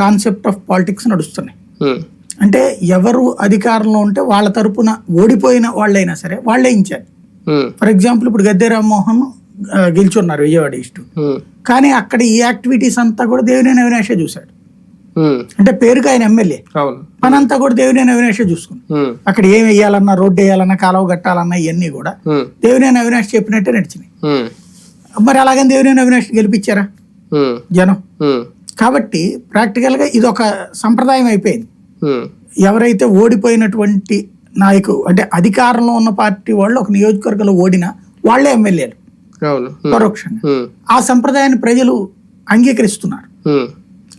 Concept of politics నడుస్తున్నాయి. అంటే ఎవరు అధికారంలో ఉంటే వాళ్ళ తరపున ఓడిపోయిన వాళ్ళైనా సరే వాళ్ళే ఇన్ఛార్జ్. ఫర్ ఎగ్జాంపుల్ ఇప్పుడు గద్దె రామ్మోహన్ గెలుచున్నారు విజయవాడ ఉమ్, కానీ అక్కడ ఈ యాక్టివిటీస్ అంతా కూడా దేవినేని అవినాషే చూశాడు. అంటే పేరుకి ఆయన ఎమ్మెల్యే. పనంతా కూడా దేవినేని అవినాషే ఉమ్, అక్కడ ఏం వేయాలన్నా రోడ్డు వేయాలన్నా కాలువ కట్టాలన్నా ఇవన్నీ కూడా దేవినేని అవినాష్ చెప్పినట్టే నడిచినాయి. మరి అలాగని దేవినేని అవినాష్ గెలిపించారా? జనం. కాబట్టి ప్రాక్టికల్గా ఇది ఒక సంప్రదాయం అయిపోయింది. ఎవరైతే ఓడిపోయినటువంటి నాయకు అంటే అధికారంలో ఉన్న పార్టీ వాళ్ళు ఒక నియోజకవర్గంలో ఓడినా వాళ్ళే ఎమ్మెల్యేలు. పరోక్షంగా. ఆ సంప్రదాయాన్ని ప్రజలు అంగీకరిస్తున్నారు.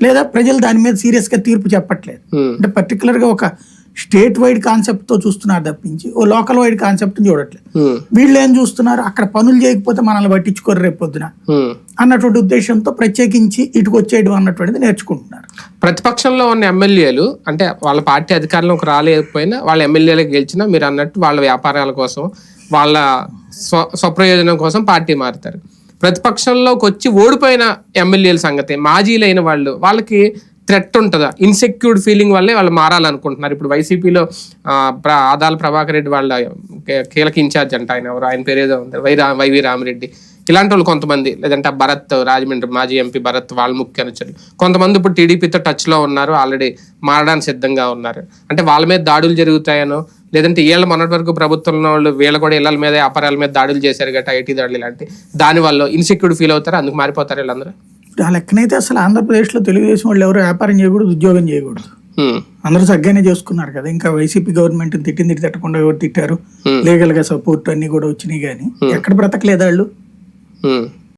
లేదా ప్రజలు దాని మీద సీరియస్గా తీర్పు చెప్పట్లేదు. అంటే పర్టికులర్గా ఒక స్టేట్ వైడ్ కాన్సెప్ట్తో చూస్తున్నారు తప్పించి ఓ లోకల్ వైడ్ కాన్సెప్ట్ని చూడట్లేదు. ఉమ్, వీళ్ళు ఏం చూస్తున్నారు? అక్కడ పనులు చేయకపోతే మనల్ని పట్టించుకోరు రేపు పొద్దున ఉమ్. అన్నటువంటి ఉద్దేశంతో ప్రత్యేకించి ఇటుకు వచ్చేయడం అన్నటువంటిది నేర్చుకుంటున్నారు. ప్రతిపక్షంలో ఉన్న ఎమ్మెల్యేలు అంటే వాళ్ళ పార్టీ అధికారంలోకి రాలేకపోయినా వాళ్ళ ఎమ్మెల్యేలకు గెలిచినా మీరు అన్నట్టు వాళ్ళ వ్యాపారాల కోసం వాళ్ళ స్వ స్వప్రయోజనం కోసం పార్టీ మారుతారు. ప్రతిపక్షంలోకి వచ్చి ఓడిపోయిన ఎమ్మెల్యేల సంగతి మాజీలైన వాళ్ళు వాళ్ళకి థ్రెట్ ఉంటుందా? ఇన్సెక్యూర్డ్ ఫీలింగ్ వల్లే వాళ్ళు మారాలనుకుంటున్నారు. ఇప్పుడు వైసీపీలో ఆదాల ప్రభాకర్ రెడ్డి వాళ్ళ కే- కీలక ఇన్ఛార్జ్ అంట ఆయన ఎవరు? ఆయన పేరు ఏదో ఉంది. వై రా వైవి రామిరెడ్డి. ఇలాంటి వాళ్ళు కొంతమంది లేదంటే భరత్ రాజమండ్రి మాజీ ఎంపీ భరత్ వాళ్ళ ముఖ్య అనుచరులు. కొంతమంది ఇప్పుడు టీడీపీతో టచ్లో ఉన్నారు ఆల్రెడీ మారడానికి సిద్ధంగా ఉన్నారు. అంటే వాళ్ళ మీద దాడులు జరుగుతాయనో లేదంటే వీళ్ళ మొన్నటి వరకు ప్రభుత్వంలో వాళ్ళు వీళ్ళ కూడా ఇళ్ళ మీద అపరాల మీద దాడులు చేశారు గట్రా ఐటీ దాడులు ఇలాంటి. దాని వల్ల ఇన్సెక్యూర్ ఫీల్ అవుతారు? అందుకు మారిపోతారు వీళ్ళందరూ? ఆ లెక్కనైతే అసలు ఆంధ్రప్రదేశ్లో తెలుగుదేశం వాళ్ళు ఎవరు వ్యాపారం చేయకూడదు ఉద్యోగం చేయకూడదు. అందరూ సగ్గానే చేసుకున్నారు కదా ఇంకా వైసీపీ గవర్నమెంట్ తిట్టింది తిట్టకుండా ఎవరు తిట్టారు. లీగల్గా సపోర్ట్ అన్ని కూడా వచ్చినాయి కానీ ఎక్కడ బ్రతకలేదు వాళ్ళు.